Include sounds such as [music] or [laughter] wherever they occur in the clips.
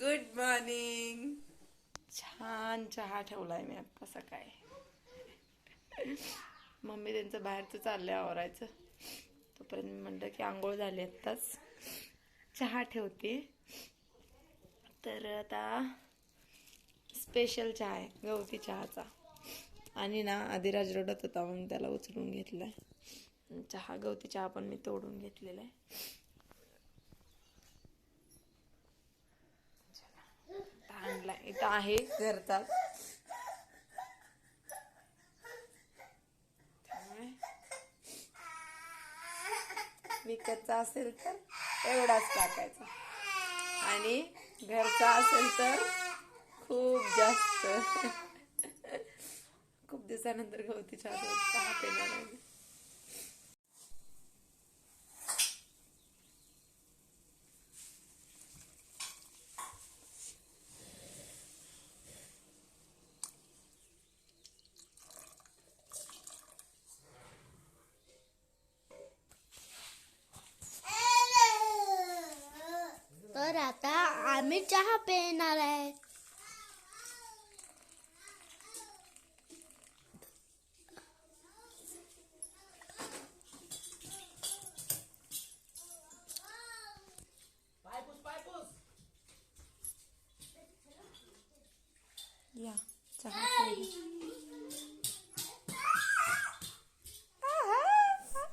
Good morning छान चहा ठेवलाय मी आता सकाळी. मम्मी त्यांचं बाहेरचं चाललंय आवरायचं. तोपर्यंत मी म्हणलं की आंघोळ झाली आत्ताच. चहा ठेवते. तर आता स्पेशल चहा आहे गवती चहाचा. आणि ना आधी रडत होता म्हणून त्याला उचलून घेतलाय. चहा गवती चहा पण मी तोडून घेतलेला आहे. आणला. इथं आहे घरचा विकतचा असेल तर एवढाच टाकायचा. आणि घरचा असेल तर खूप जास्त. खूप दिवसानंतर गवती चहा चहा आहे मी. तर आता आम्ही चहा पिणार आहे। या चहा.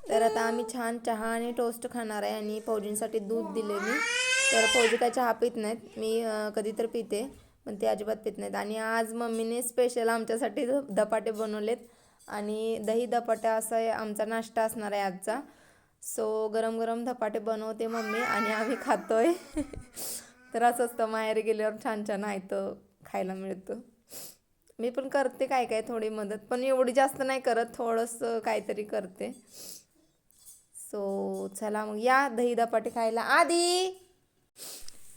तर आता आम्ही छान चहा आणि टोस्ट खाणार आहे आणि फौजींसाठी दूध दिले मी. तर फौजी काय चहा पित नाहीत. मी कधी तर पिते पण ते अजिबात पित नाहीत. आणि आज मम्मीने स्पेशल आमच्यासाठी धपाटे बनवलेत. आणि दही धपाटा असा आहे आमचा नाश्ता असणार आहे आजचा. सो गरम गरम धपाटे बनवते मम्मी आणि आम्ही खातोय. [laughs] तर असं असतं माहेर गेल्यावर छान छान आयतं खायला मिळतं. मी पण करते काय काय थोडी मदत पण एवढी जास्त नाही करत थोडंसं काहीतरी करते. सो चला मग या दही धपाटे खायला. आधी!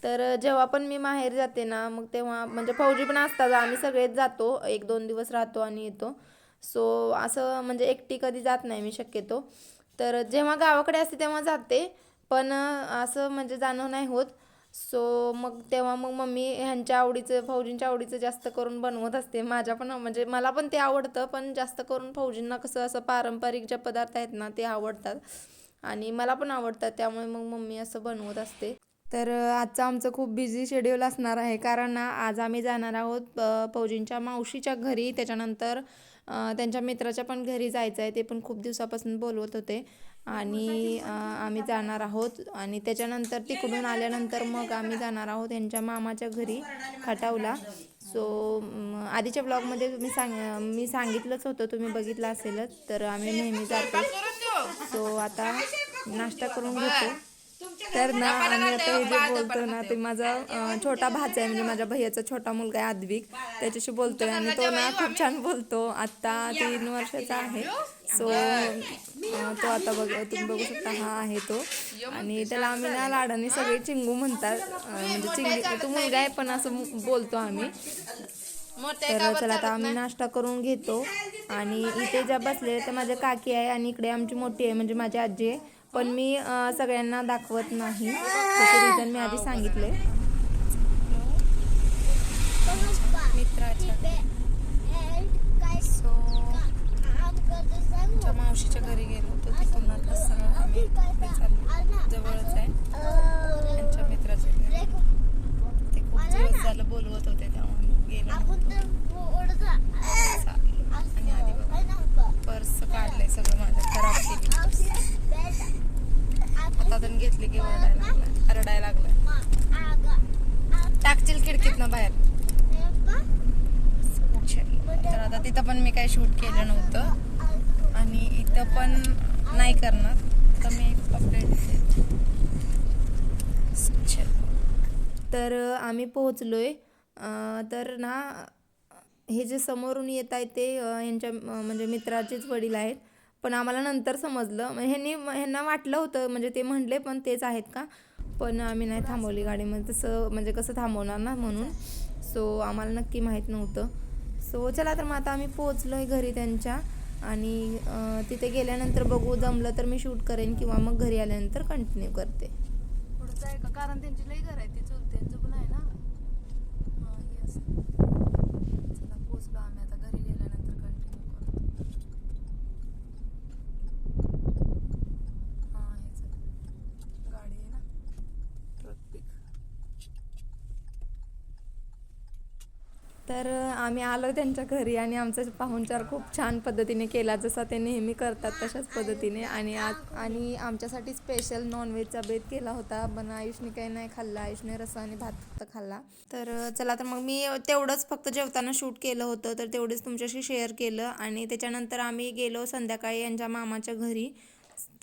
तर जेव्हा पण मी माहेर जाते ना मग तेव्हा म्हणजे फौजी पण असतात आम्ही सगळेच जातो एक दोन दिवस राहतो आणि येतो. सो असं म्हणजे एकटी कधी जात नाही मी शक्यतो. तर जेव्हा गावाकडे असते तेव्हा जाते पण असं म्हणजे जाणं नाही होत. सो मग तेव्हा मग मम्मी ह्यांच्या आवडीचं फौजींच्या आवडीचं जास्त करून बनवत असते. माझ्या पण म्हणजे मला पण ते आवडतं पण जास्त करून फौजींना कसं असं पारंपरिक जे पदार्थ आहेत ना ते आवडतात. आणि मला पण आवडतात त्यामुळे मग मम्मी असं बनवत असते. तर आजचं आमचं खूप बिझी शेड्यूल असणार आहे. कारण ना आज आम्ही जाणार आहोत पौजींच्या मावशीच्या घरी. त्याच्यानंतर त्यांच्या मित्राच्या पण घरी जायचं आहे ते पण खूप दिवसापासून बोलवत होते. आणि आम्ही जाणार आहोत. आणि त्याच्यानंतर तिकडून आल्यानंतर मग आम्ही जाणार आहोत त्यांच्या मामाच्या घरी खटावला. सो आधीच्या ब्लॉगमध्ये तुम्ही सांग मी सांगितलंच होतं. तुम्ही बघितलं असेलच. तर आम्ही नेहमी जातो. सो आता नाश्ता करून घेतो. तर ना आम्ही आता हे जे बोलतो ना ते माझा छोटा भाचा आहे म्हणजे माझ्या भैयाचा छोटा मुलगा आहे आद्विक त्याच्याशी बोलतोय आणि तो ना खूप छान बोलतो. आत्ता तीन वर्षाचा आहे. सो तो आता बघ तुम्ही बघू शकता हा आहे तो. आणि त्याला आम्ही ना लाडाने सगळे चिंगू म्हणतात म्हणजे चिंगी तो मुलगा आहे पण असं बोलतो आम्ही. तर चला आता आम्ही नाश्ता करून घेतो. आणि इथे ज्या बसले त्या माझ्या काकी आहे आणि इकडे आमची मोठी आहे म्हणजे माझी आजी आहे. पण मी सगळ्यांना दाखवत नाही. त्याचे रिझन मी आधी सांगितले. मित्राच्या. मावशीच्या घरी गेलो होतो तिथून आता सगळं आम्ही जवळच आहे. त्यांच्या मित्राच्या घरी. ते खूप दिवस झालं बोलवत होते तेव्हा आम्ही गेलो नव्हतो. चाललो. आणि आधी बघा पर्स काढलंय सगळं माझ्या खराब केली हातातून घेतली की ओरडायला लागलाय रडायला लागलाय टाकशील खिडकीतनं बाहेर तर आता तिथं पण मी काही शूट केलं नव्हतं. आणि इथं पण नाही करणार. तर मी अपडेट तर आम्ही पोहोचलोय. तर ना हे जे समोरून येत आहे ते यांच्या म्हणजे मित्राचेच वडील आहेत. पण आम्हाला नंतर समजलं. मग ह्यांनी ह्यांना वाटलं होतं म्हणजे ते म्हणले पण तेच आहेत का? पण आम्ही नाही थांबवली गाडीमध्ये. तसं म्हणजे कसं थांबवणार ना म्हणून. सो आम्हाला नक्की माहीत नव्हतं. सो चला तर मग आता आम्ही पोचलो आहे घरी त्यांच्या. आणि तिथे गेल्यानंतर बघू जमलं तर मी शूट करेन किंवा मग घरी आल्यानंतर कंटिन्यू करते. पुढचं आहे का? कारण त्यांची लई घर आहे ती चुलत्यांचं पण आहे ना? तर आम्ही आलो त्यांच्या घरी आणि आमचा पाहुणचार खूप छान पद्धतीने केला. जसा ते नेहमी करतात तशाच पद्धतीने. आणि आज आणि आमच्यासाठी स्पेशल नॉनव्हेजचा बेत केला होता. पण आयुषने काही नाही खाल्ला. आयुषने रस्सा आणि भात फक्त खाल्ला. तर चला तर मग मी तेवढंच फक्त जेवताना शूट केलं होतं. तर तेवढंच तुमच्याशी शेअर केलं. आणि त्याच्यानंतर आम्ही गेलो संध्याकाळी यांच्या मामाच्या घरी.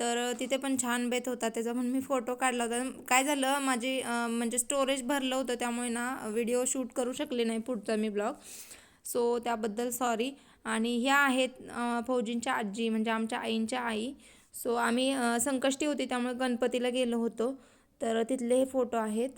तर तिथे पण छान बेत होता. त्याचा पण मी फोटो काढला होता. काय झालं माझी म्हणजे स्टोरेज भरलं होतं त्यामुळे ना व्हिडिओ शूट करू शकले नाही पुढचा मी ब्लॉग सो त्याबद्दल सॉरी आणि ह्या आहेत फौजींच्या आजी म्हणजे आमच्या आईंच्या आई. सो आम्ही संकष्टी होती त्यामुळे गणपतीला गेलो होतो. तर तिथले हे फोटो आहेत.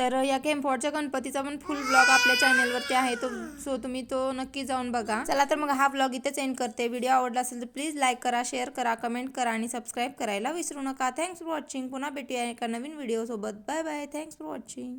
तर या केम्फॉर्डच्या गणपतीचा पण फुल ब्लॉग आपल्या चॅनलवरती आहे तो. सो तुम्ही तो नक्की जाऊन बघा. चला तर मग हा ब्लॉग इथेच एंड करते. व्हिडिओ आवडला असेल तर प्लीज लाईक करा शेअर करा कमेंट करा आणि सबस्क्राईब करायला विसरू नका. थँक्स फॉर वॉचिंग पुन्हा भेटूया एका नवीन व्हिडिओसोबत bye bye thanks for watching